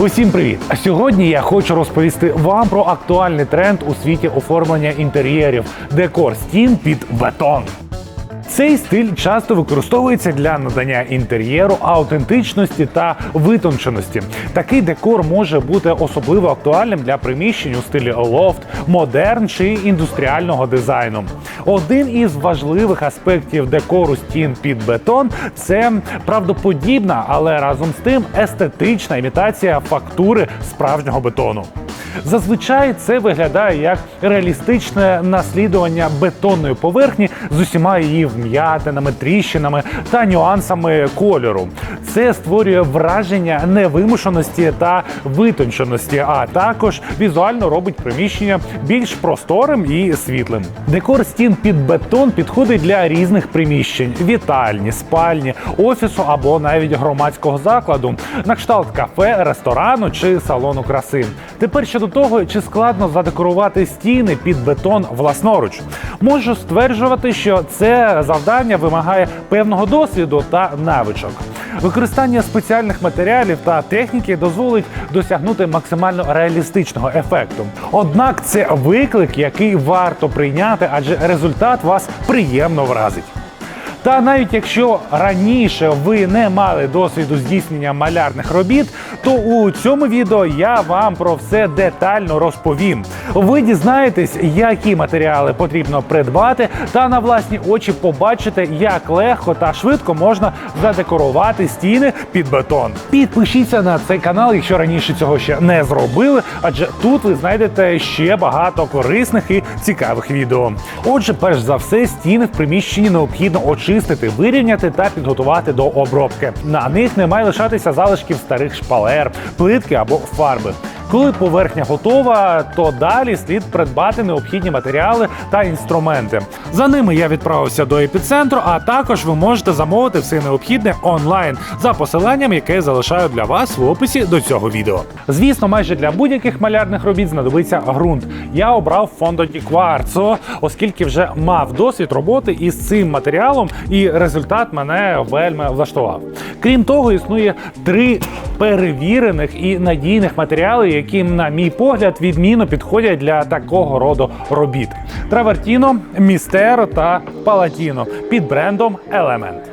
Усім привіт! А Сьогодні я хочу розповісти вам про актуальний тренд у світі оформлення інтер'єрів декор стін під бетон. Цей стиль часто використовується для надання інтер'єру аутентичності та витонченості. Такий декор може бути особливо актуальним для приміщень у стилі лофт, модерн чи індустріального дизайну. Один із важливих аспектів декору стін під бетон це правдоподібна, але разом з тим естетична імітація фактури справжнього бетону. Зазвичай це виглядає як реалістичне наслідування бетонної поверхні з усіма її вм'ятинами, тріщинами та нюансами кольору. Це створює враження невимушеності та витонченості, а також візуально робить приміщення більш просторим і світлим. Декор стін під бетон підходить для різних приміщень: вітальні, спальні, офісу або навіть громадського закладу, на кшталт кафе, ресторану чи салону краси. Тепер щодо того, чи складно задекорувати стіни під бетон власноруч, можу стверджувати, що це завдання вимагає певного досвіду та навичок. Використання спеціальних матеріалів та техніки дозволить досягнути максимально реалістичного ефекту. Однак це виклик, який варто прийняти, адже результат вас приємно вразить. Та навіть якщо раніше ви не мали досвіду здійснення малярних робіт, то у цьому відео я вам про все детально розповім. Ви дізнаєтесь, які матеріали потрібно придбати, та на власні очі побачите, як легко та швидко можна задекорувати стіни під бетон. Підпишіться на цей канал, якщо раніше цього ще не зробили, адже тут ви знайдете ще багато корисних і цікавих відео. Отже, перш за все, стіни в приміщенні необхідно очистити, вирівняти та підготувати до обробки. На них не має лишатися залишків старих шпалер, плитки або фарби. Коли поверхня готова, то далі слід придбати необхідні матеріали та інструменти. За ними я відправився до епіцентру, а також ви можете замовити все необхідне онлайн за посиланням, яке я залишаю для вас в описі до цього відео. Звісно, майже для будь-яких малярних робіт знадобиться ґрунт. Я обрав фондо Кварцо, оскільки вже мав досвід роботи із цим матеріалом, і результат мене вельми влаштував. Крім того, існує три перевірених і надійних матеріали, які, на мій погляд, відмінно підходять для такого роду робіт: Травертіно, Містеро та Палатіно під брендом Element.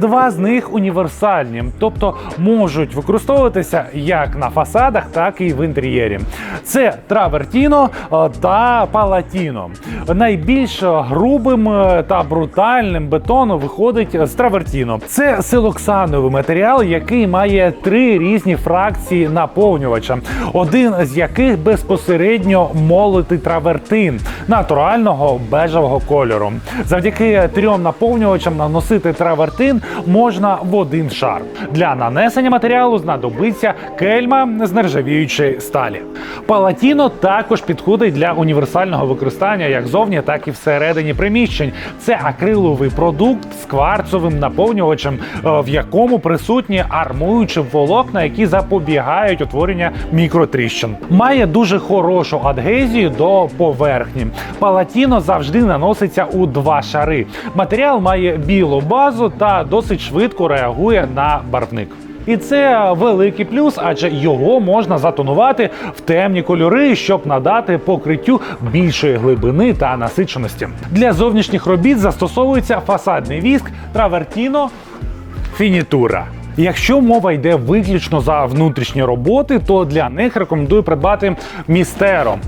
Два з них універсальні, тобто можуть використовуватися як на фасадах, так і в інтер'єрі. Це травертіно е, та палатіно. Найбільш грубим е, та брутальним бетоном виходить з травертіно. Це силоксановий матеріал, який має три різні фракції наповнювача, один з яких безпосередньо молотий травертин натурального бежевого кольору. Завдяки трьом наповнювачам наносити травертин можна в один шар. Для нанесення матеріалу знадобиться кельма з нержавіючої сталі. Палатіно також підходить для універсального використання як зовні, так і всередині приміщень. Це акриловий продукт з кварцовим наповнювачем, е, в якому присутні армуючі волокна, які запобігають утворення мікротріщин. Має дуже хорошу адгезію до поверхні. Палатіно завжди наноситься у два шари. Матеріал має білу базу та досить швидко реагує на барвник. І це великий плюс, адже його можна затонувати в темні кольори, щоб надати покриттю більшої глибини та насиченості. Для зовнішніх робіт застосовується фасадний віск Травертіно Фінітура. Якщо мова йде виключно за внутрішні роботи, то для них рекомендую придбати містеро.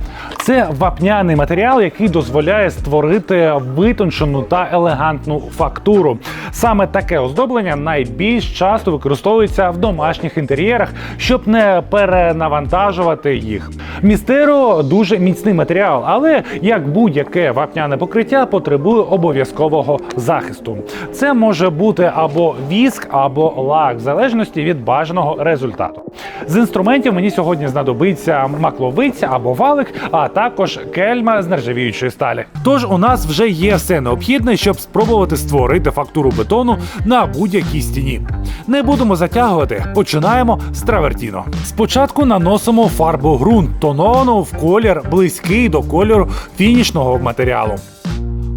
Це вапняний матеріал, який дозволяє створити витончену та елегантну фактуру. Саме таке оздоблення найбільш часто використовується в домашніх інтер'єрах, щоб не перенавантажувати їх. Містеро дуже міцний матеріал, але як будь-яке вапняне покриття потребує обов'язкового захисту. Це може бути або віск, або лак, в залежності від бажаного результату. З інструментів мені сьогодні знадобиться макловиця або валик, а також кельма з нержавіючої сталі. Тож у нас вже є все необхідне, щоб спробувати створити фактуру бетону на будь-якій стіні. Не будемо затягувати. Починаємо з травертіно. Спочатку наносимо фарбу ґрунт тоновану в колір близький до кольору фінішного матеріалу.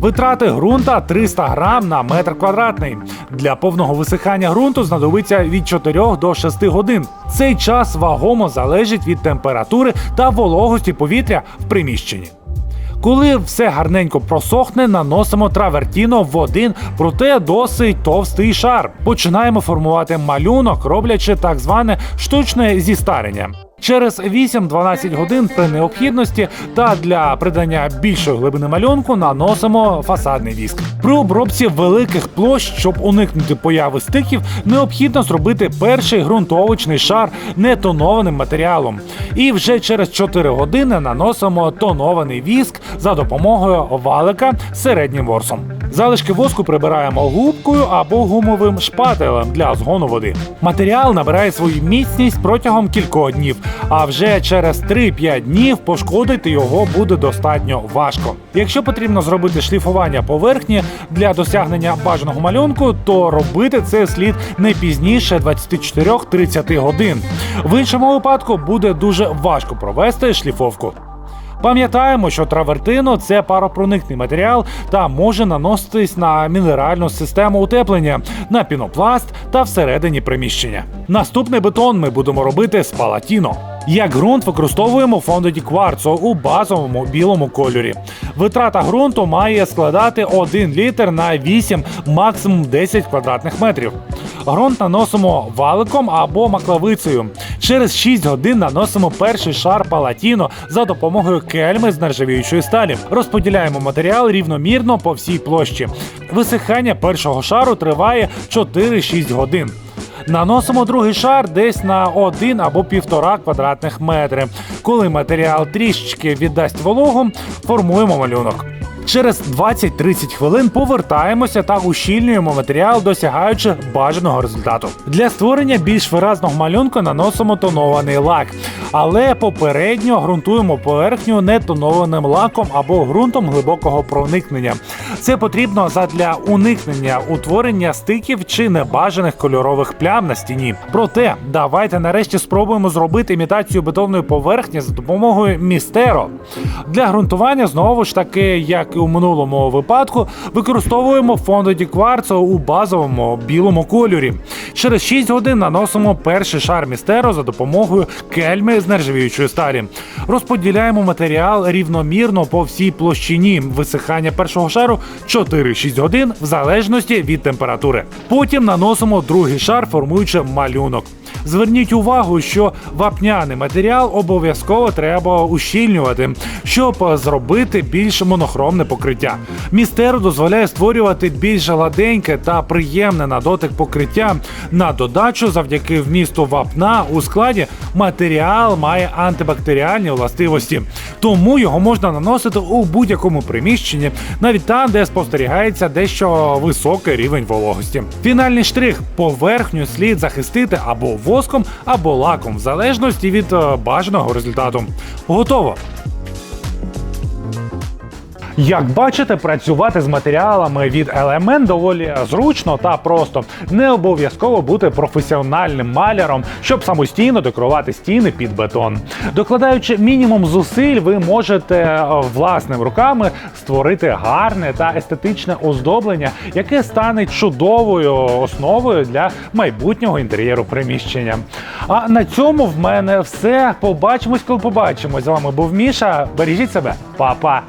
Витрати ґрунта 300 грам на метр квадратний. Для повного висихання ґрунту знадобиться від 4 до 6 годин. Цей час вагомо залежить від температури та вологості повітря в приміщенні. Коли все гарненько просохне, наносимо травертіно в один, проте досить товстий шар. Починаємо формувати малюнок, роблячи так зване штучне зістарення. Через 8-12 годин при необхідності та для придання більшої глибини малюнку наносимо фасадний віск. При обробці великих площ, щоб уникнути появи стиків, необхідно зробити перший ґрунтовочний шар нетонованим матеріалом. І вже через 4 години наносимо тонований віск за допомогою валика середнім ворсом. Залишки воску прибираємо губкою або гумовим шпателем для згону води. Матеріал набирає свою міцність протягом кількох днів, а вже через 3-5 днів пошкодити його буде достатньо важко. Якщо потрібно зробити шліфування поверхні для досягнення бажаного малюнку, то робити це слід не пізніше 24-30 годин. В іншому випадку буде дуже важко провести шліфовку. Пам'ятаємо, що травертино це паропроникний матеріал та може наноситись на мінеральну систему утеплення, на пінопласт та всередині приміщення. Наступний бетон ми будемо робити з палатіно. Як ґрунт використовуємо фондоді кварцу у базовому білому кольорі. Витрата ґрунту має складати 1 літр на 8, максимум 10 квадратних метрів. Ґрунт наносимо валиком або маклавицею. Через 6 годин наносимо перший шар палатіно за допомогою кельми з нержавіючої сталі. Розподіляємо матеріал рівномірно по всій площі. Висихання першого шару триває 4-6 годин. Наносимо другий шар десь на 1 або 1,5 квадратних метри. Коли матеріал трішечки віддасть вологу, формуємо малюнок. Через 20-30 хвилин повертаємося та ущільнюємо матеріал, досягаючи бажаного результату. Для створення більш виразного малюнку наносимо тонований лак, але попередньо ґрунтуємо поверхню нетонованим лаком або ґрунтом глибокого проникнення. Це потрібно задля уникнення утворення стиків чи небажаних кольорових плям на стіні. Проте давайте нарешті спробуємо зробити імітацію бетонної поверхні за допомогою містеро. Для ґрунтування знову ж таки, як у минулому випадку, використовуємо фондоді кварцу у базовому білому кольорі. Через 6 годин наносимо перший шар містеро за допомогою кельми з нержавіючої сталі. Розподіляємо матеріал рівномірно по всій площині висихання першого шару 4-6 годин в залежності від температури. Потім наносимо другий шар, формуючи малюнок. Зверніть увагу, що вапняний матеріал обов'язково треба ущільнювати, щоб зробити більш монохромне покриття. Містеро дозволяє створювати більш гладеньке та приємне на дотик покриття. На додачу, завдяки вмісту вапна у складі, матеріал має антибактеріальні властивості, тому його можна наносити у будь-якому приміщенні, навіть там, де спостерігається дещо високий рівень вологості. Фінальний штрих поверхню слід захистити або воском, або лаком, в залежності від е, бажаного результату. Готово. Як бачите, працювати з матеріалами від елемент доволі зручно та просто. Не обов'язково бути професіональним маляром, щоб самостійно декорувати стіни під бетон. Докладаючи мінімум зусиль, ви можете е, власними руками створити гарне та естетичне оздоблення, яке стане чудовою основою для майбутнього інтер'єру приміщення. А на цьому в мене все. Побачимось, коли побачимось. З вами був Міша. Бережіть себе, Па-па!